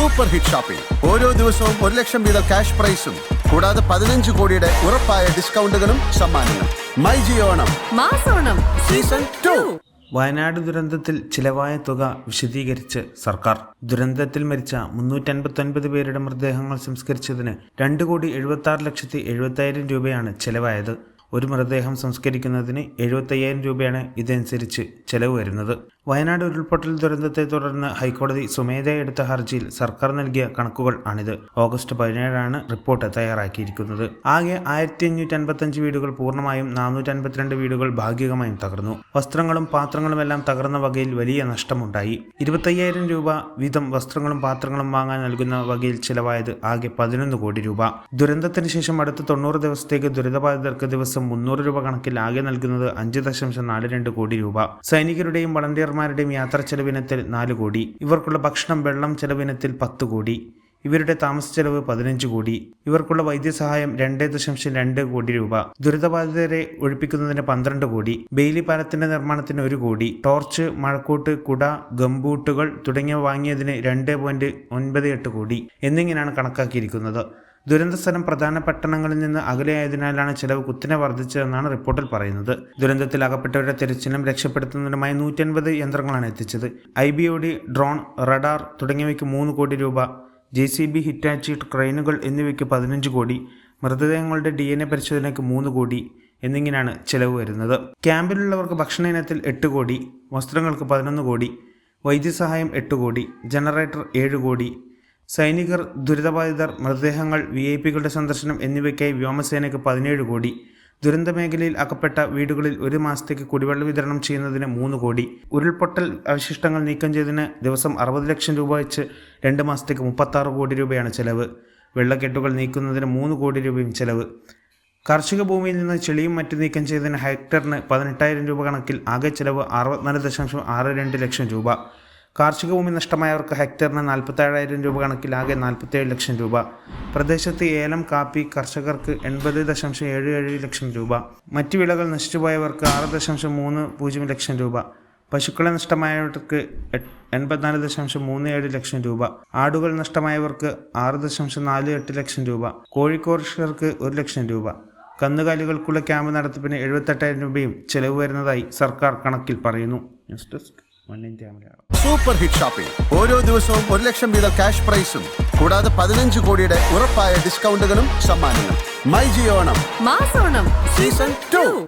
Super hit shopping ഓരോ ദിവസവും ഒരു ലക്ഷം വീതം ക്യാഷ് പ്രൈസും. കൂടാതെ പതിനഞ്ച് കോടിയുടെ ഉറപ്പായ ഡിസ്കൗണ്ടുകളും സമ്മാനങ്ങളും. മൈ ജിയോണം മാസോണം സീസൺ ടു. വയനാട് ദുരന്തത്തിൽ ചിലവായ തുക വിശദീകരിച്ച് സർക്കാർ. ദുരന്തത്തിൽ മരിച്ച മുന്നൂറ്റൻപത്തൊൻപത് പേരുടെ മൃതദേഹങ്ങൾ സംസ്കരിച്ചതിന് രണ്ട് കോടി എഴുപത്തി ആറ് ലക്ഷത്തി എഴുപത്തയ്യായിരം രൂപയാണ് ചിലവായത്. ഒരു മൃതദേഹം സംസ്കരിക്കുന്നതിന് എഴുപത്തയ്യായിരം രൂപയാണ് ഇതനുസരിച്ച് ചെലവ് വരുന്നത്. വയനാട് ഉരുൾപൊട്ടൽ ദുരന്തത്തെ തുടർന്ന് ഹൈക്കോടതി സ്വമേധയാ എടുത്ത ഹർജിയിൽ സർക്കാർ നൽകിയ കണക്കുകൾ ആണിത്. ഓഗസ്റ്റ് പതിനേഴാണ് റിപ്പോർട്ട് തയ്യാറാക്കിയിരിക്കുന്നത്. ആകെ ആയിരത്തി അഞ്ഞൂറ്റി അൻപത്തഞ്ച് വീടുകൾ പൂർണമായും നാനൂറ്റി അൻപത്തിരണ്ട് വീടുകൾ ഭാഗികമായും തകർന്നു. വസ്ത്രങ്ങളും പാത്രങ്ങളും എല്ലാം തകർന്ന വകയിൽ വലിയ നഷ്ടമുണ്ടായി. ഇരുപത്തയ്യായിരം രൂപ വീതം വസ്ത്രങ്ങളും പാത്രങ്ങളും വാങ്ങാൻ നൽകുന്ന വകയിൽ ചിലവായത് ആകെ പതിനൊന്ന് കോടി രൂപ. ദുരന്തത്തിന് ശേഷം അടുത്ത തൊണ്ണൂറ് ദിവസത്തേക്ക് ദുരിതബാധിതർക്ക് ദിവസം മുന്നൂറ് രൂപ കണക്കിൽ ആകെ നൽകുന്നത് അഞ്ച് ദശാംശം നാല് രണ്ട് കോടി രൂപ. സൈനികരുടെയും വളണ്ടിയർമാരുടെയും യാത്രാ ചെലവിനത്തിൽ നാല് കോടി. ഇവർക്കുള്ള ഭക്ഷണം വെള്ളം ചെലവിനത്തിൽ പത്ത് കോടി. ഇവരുടെ താമസ ചെലവ് പതിനഞ്ച് കോടി. ഇവർക്കുള്ള വൈദ്യസഹായം രണ്ട് ദശാംശം രണ്ട് കോടി രൂപ. ദുരിതബാധിതരെ ഒഴിപ്പിക്കുന്നതിന് പന്ത്രണ്ട് കോടി. ബെയിലി പാലത്തിന്റെ നിർമ്മാണത്തിന് ഒരു കോടി. ടോർച്ച് മഴക്കൂട്ട് കുട ഗംബൂട്ടുകൾ തുടങ്ങിയവ വാങ്ങിയതിന് രണ്ട് പോയിന്റ് ഒൻപത് എട്ട് കോടി. എന്നിങ്ങനെയാണ് കണക്കാക്കിയിരിക്കുന്നത്. ദുരന്ത സ്ഥലം പ്രധാന പട്ടണങ്ങളിൽ നിന്ന് അകലെയായതിനാലാണ് ചെലവ് കുത്തിനെ വർദ്ധിച്ചതെന്നാണ് റിപ്പോർട്ടിൽ പറയുന്നത്. ദുരന്തത്തിൽ അകപ്പെട്ടവരുടെ തിരച്ചിലും രക്ഷപ്പെടുത്തുന്നതിനുമായി നൂറ്റൻപത് യന്ത്രങ്ങളാണ് എത്തിച്ചത്. I B O D drone radar തുടങ്ങിയവയ്ക്ക് മൂന്ന് കോടി രൂപ ജെ സി ബി ഹിറ്റാച്ചി ക്രെയിനുകൾ എന്നിവയ്ക്ക് പതിനഞ്ച് കോടി മൃതദേഹങ്ങളുടെ ഡി എൻ എ പരിശോധനയ്ക്ക് മൂന്ന് കോടി എന്നിങ്ങനെയാണ് ചെലവ് വരുന്നത്. ക്യാമ്പിലുള്ളവർക്ക് ഭക്ഷണ ഇനത്തിൽ എട്ട് കോടി വസ്ത്രങ്ങൾക്ക് പതിനൊന്ന് കോടി വൈദ്യസഹായം എട്ട് കോടി ജനറേറ്റർ ഏഴ് കോടി സൈനികർ ദുരിതബാധിതർ മൃതദേഹങ്ങൾ വി ഐ പികളുടെ സന്ദർശനം എന്നിവയ്ക്കായി വ്യോമസേനയ്ക്ക് പതിനേഴ് കോടി. ദുരന്ത മേഖലയിൽ അകപ്പെട്ട വീടുകളിൽ ഒരു മാസത്തേക്ക് കുടിവെള്ള വിതരണം ചെയ്യുന്നതിന് മൂന്ന് കോടി. ഉരുൾപൊട്ടൽ അവശിഷ്ടങ്ങൾ നീക്കം ചെയ്തതിന് ദിവസം അറുപത് ലക്ഷം രൂപ വെച്ച് രണ്ട് മാസത്തേക്ക് മുപ്പത്താറ് കോടി രൂപയാണ് ചെലവ്. വെള്ളക്കെട്ടുകൾ നീക്കുന്നതിന് മൂന്ന് കോടി രൂപയും ചെലവ്. കാർഷിക ഭൂമിയിൽ നിന്ന് ചെളിയും മറ്റും നീക്കം ചെയ്തതിന് ഹെക്ടറിന് പതിനെട്ടായിരം രൂപ കണക്കിൽ ആകെ ചെലവ് അറുപത്തിനാല് ദശാംശം ആറ് രണ്ട് ലക്ഷം രൂപ. കാർഷിക ഭൂമി നഷ്ടമായവർക്ക് ഹെക്ടറിന് നാൽപ്പത്തേഴായിരം രൂപ കണക്കിലാകെ നാൽപ്പത്തേഴ് ലക്ഷം രൂപ. പ്രദേശത്ത് ഏലം കാപ്പി കർഷകർക്ക് എൺപത് ദശാംശം ഏഴ് ഏഴ് ലക്ഷം രൂപ. മറ്റു വിളകൾ നശിച്ചുപോയവർക്ക് ആറ് ദശാംശം മൂന്ന് പൂജ്യം ലക്ഷം രൂപ. പശുക്കളെ നഷ്ടമായവർക്ക് എൺപത്തിനാല് ദശാംശം മൂന്ന് ഏഴ് ലക്ഷം രൂപ. ആടുകൾ നഷ്ടമായവർക്ക് ആറ് ദശാംശം നാല് എട്ട് ലക്ഷം രൂപ. കോഴിക്കോർഷകർക്ക് ഒരു ലക്ഷം രൂപ. കന്നുകാലികൾക്കുള്ള ക്യാമ്പ് നടത്തിപ്പിന് എഴുപത്തെട്ടായിരം രൂപയും ചെലവ് വരുന്നതായി സർക്കാർ കണക്കിൽ പറയുന്നു. News desk. വൺ ക്യാമറയാണ് സൂപ്പർ ഹിറ്റ് ഷോപ്പിംഗ് ഓരോ ദിവസവും ഒരു ലക്ഷം വീതം ക്യാഷ് പ്രൈസും കൂടാതെ പതിനഞ്ച് കോടിയുടെ ഉറപ്പായ ഡിസ്കൗണ്ടുകളും സമ്മാനങ്ങളും. മൈ ജിയോണം മാസോണം. Season two